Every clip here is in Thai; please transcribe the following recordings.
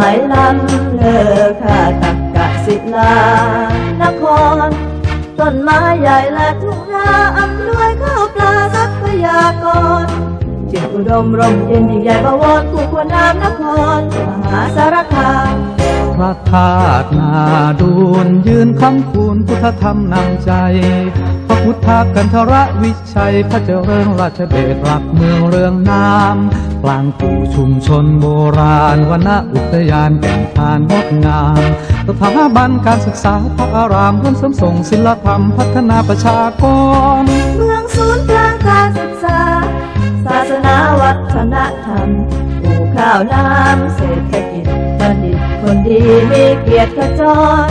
มัยล้ำเลอค่าตักกะศิลานคร ต้นไม้ใหญ่และทุ่งนาอำนวยข้าวปลาทรัพยากรจิตอุดมร่มเย็นยิ่งใหญ่ประวรคู่ควรนามนครมหาสารคามพระธาตุนาดูนยืนคำคูณพุทธธรรมนำใจ พุทธกันทระวิชัย พระเจริญราชเดชรักเมืองเรืองนามกลางปู่ชุมชนโบราณวนอุทยานแก่งทานงดงามสถาบันการศึกษาพระอารามร่วมเสริมส่งศิลธรรมพัฒนาประชากร เมืองศูนย์กลางการศึกษา ศาสนาวัฒนธรรมปลูกข้าวน้ำเศรษฐกิจบัณฑิตคนดีมีเกียรติขจร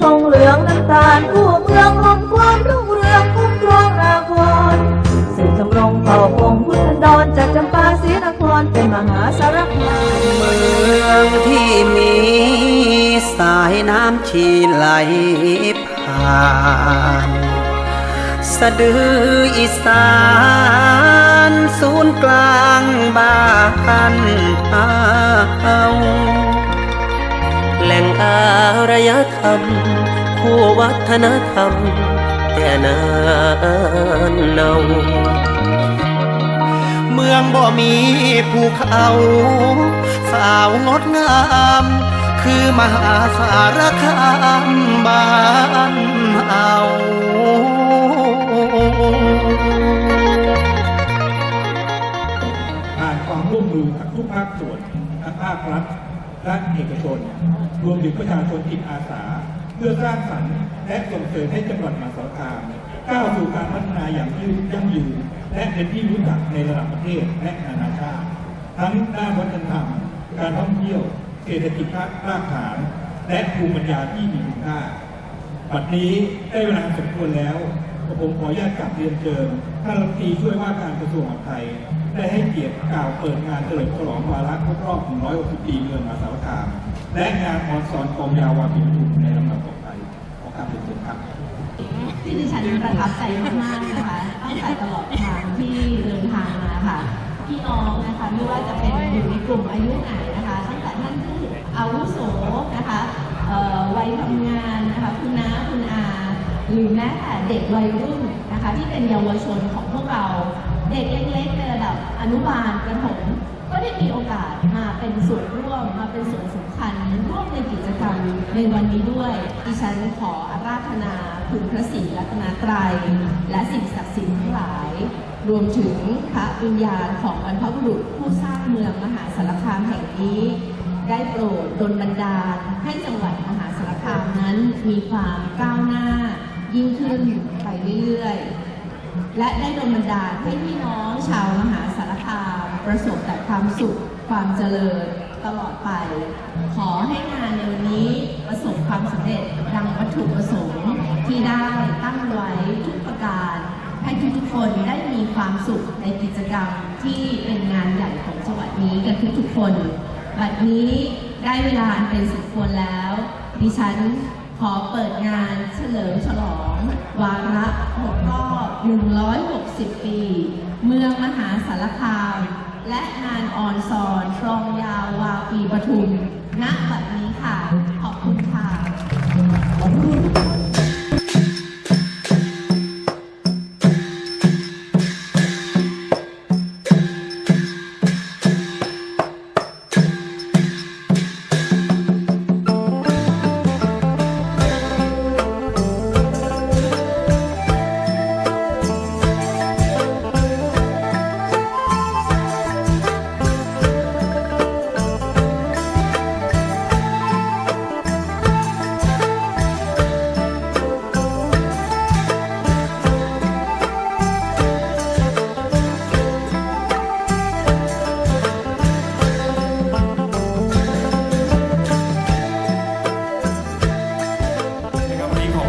ธงเหลืองน้ำตาลผู้เมืองห่มความรุ่ง องคุ้มครองนาครสืบทำรงเผ่าพงพุทธันดรจากจำปาศรีนครเป็นมหาสารคามเมืองที่มีสายน้ำชีไหลผ่าน สะดืออีสานศูนย์กลางบ้านเฮาแหล่งอารยธรรม คู่วัฒนธรรม แต่นานเนาเมืองบ่มีภูเขาสาวงดงาม คือมหาสารคามบ้านเอาผ่านความร่วมมือกับทุกภาคส่วนทั้งภาครัฐและเอกชน รวมถึงประชาชนจิตอาสา เพื่อสร้างสรรค์และส่งเสริมให้จังหวัดมหาสารคามก้าวสู่การพัฒนาอย่างยืดยั่งยืนและเป็นที่รู้จักในระดับประเทศและนานาชาติ ทั้งด้านวัฒนธรรม การท่องเที่ยว เศรษฐกิจรากฐาน และภูมิปัญญาที่มีคุณค่าบัดนี้ได้เวลาสมควรแล้วผมขออนุญาตกลับเรียนเชิญท่านรัฐมนตรีช่วยว่าการกระทรวงมหาดไทย ได้ให้เกียรติกล่าวเปิดงานเฉลิมฉลองวาระครบรอบ 160 ปีเมืองมหาสารคาม และงานออนซอนกองยาววาปีปทุมในลำดับต่อไปขอกราบเรียนเชิญครับที่ดิฉันประทับใจมากๆนะคะตั้งแต่ตลอดทางที่เดินทางมาค่ะพี่น้องนะคะไม่ว่าจะเป็นอยู่ในกลุ่มอายุไหนนะคะตั้งแต่ท่านผู้อาวุโสนะคะวัยทำงานนะคะคุณน้าคุณอาหรือแม้แต่เด็กวัยรุ่นนะคะที่เป็นเยาวชนของพวกเรา เด็กเล็กๆในระดับอนุบาลประถมก็ได้มีโอกาสมาเป็นส่วนร่วมมาเป็นส่วนสำคัญร่วมในกิจกรรมในวันนี้ด้วยดิฉันขออาราธนาคุณพระศรีรัตนตรัย และสิ่งศักดิ์สิทธิ์ทั้งหลาย รวมถึงพระวิญญาณของบรรพบุรุษผู้สร้างเมืองมหาสารคามแห่งนี้ ได้โปรดดลบันดาลให้จังหวัดมหาสารคามนั้นมีความก้าวหน้ายิ่งขึ้นไปเรื่อยๆ และได้ดลบันดาลให้พี่น้องชาวมหาสารคามประสบแต่ความสุขความเจริญตลอดไป ขอให้งานในวันนี้ประสบความสำเร็จดังวัตถุประสงค์ที่ได้ตั้งไว้ทุกประการ ให้ทุกๆคนได้มีความสุขในกิจกรรมที่เป็นงานใหญ่ของจังหวัดนี้กันทุกๆคนบัดนี้ได้เวลาเป็นสมควรแล้ว ดิฉันขอเปิดงานเฉลิมฉลอง วาระครบรอบ 160 ปี เมืองมหาสารคาม และงานออนซอนครองยาววาปีปทุมณบัดนี้ค่ะ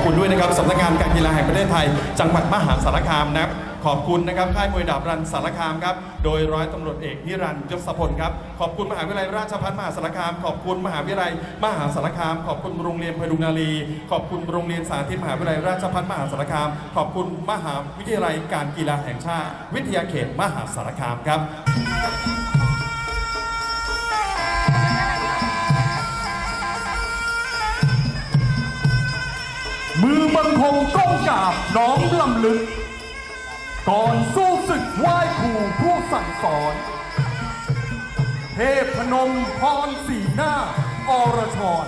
คุณด้วยนะครับสำนักงานการกีฬาแห่งประเทศไทย จังหวัดมหาสารคามนะครับขอบคุณนะครับค่ายมวยดาบรันสารคามครับโดยร้อยตำรวจเอกนิรันดร์ยศพลครับขอบคุณมหาวิทยาลัยราชภัฏมหาสารคาม ขอบคุณมหาวิทยาลัยมหาสารคาม ขอบคุณโรงเรียนพดุงนารีขอบคุณโรงเรียนสาธิตมหาวิทยาลัยราชภัฏมหาสารคาม ขอบคุณมหาวิทยาลัยการกีฬาแห่งชาติ วิทยาเขตมหาสารคามครับ มือบังคงก้มกราบน้องลำลึก ก่อนสู้ศึกไหว้ครูผู้สั่งสอน เทพพนมพรสีหน้าอรชร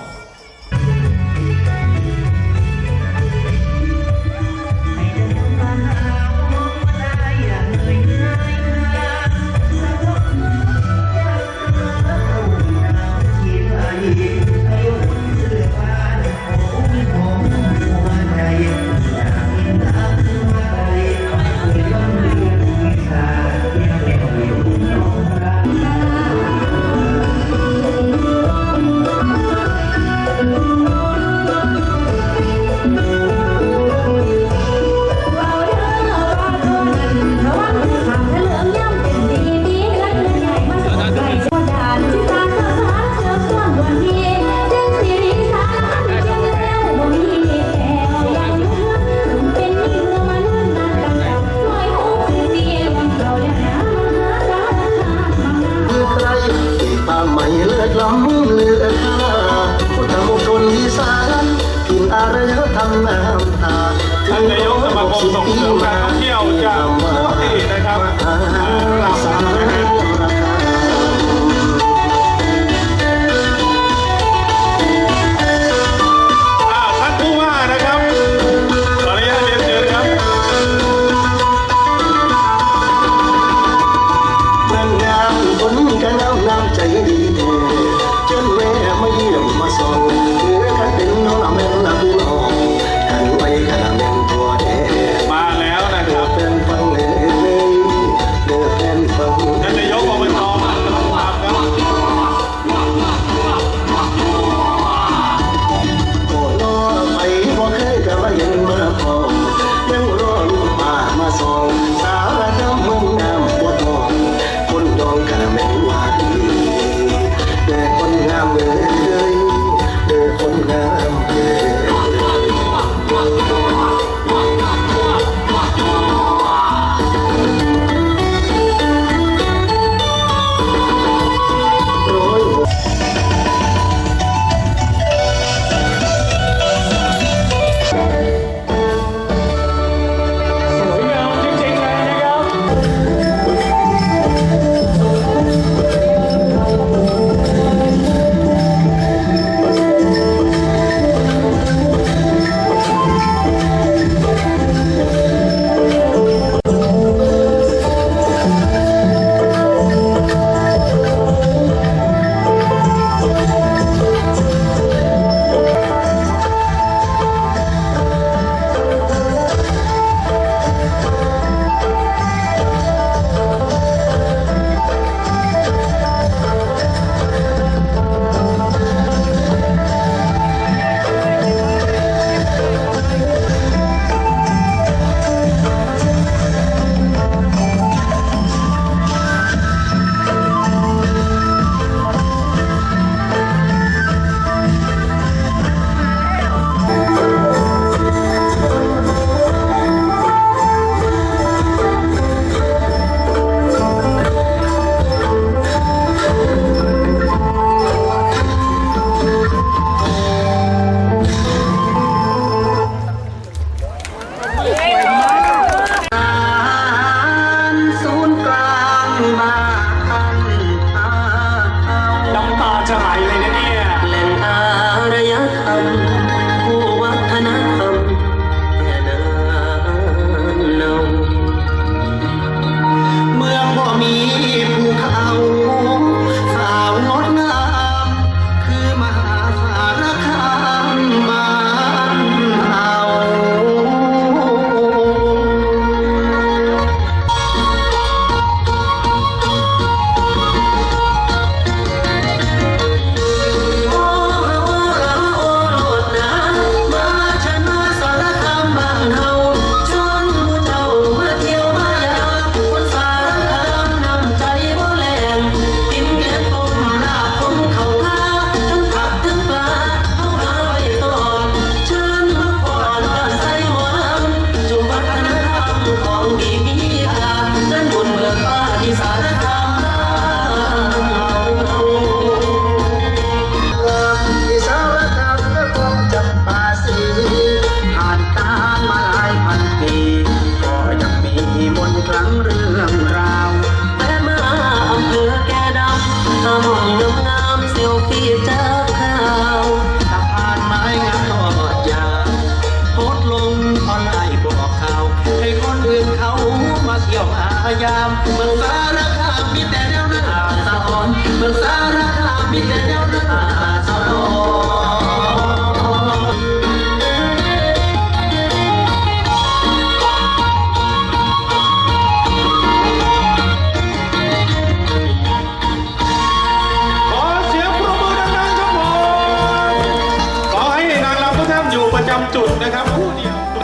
เมืองสารคามมีแต่แนวหน้าสะท้อนเมืองสารคามมีแต่แนวหน้าสะท้อนประจำจุดนะครับคู่เดียว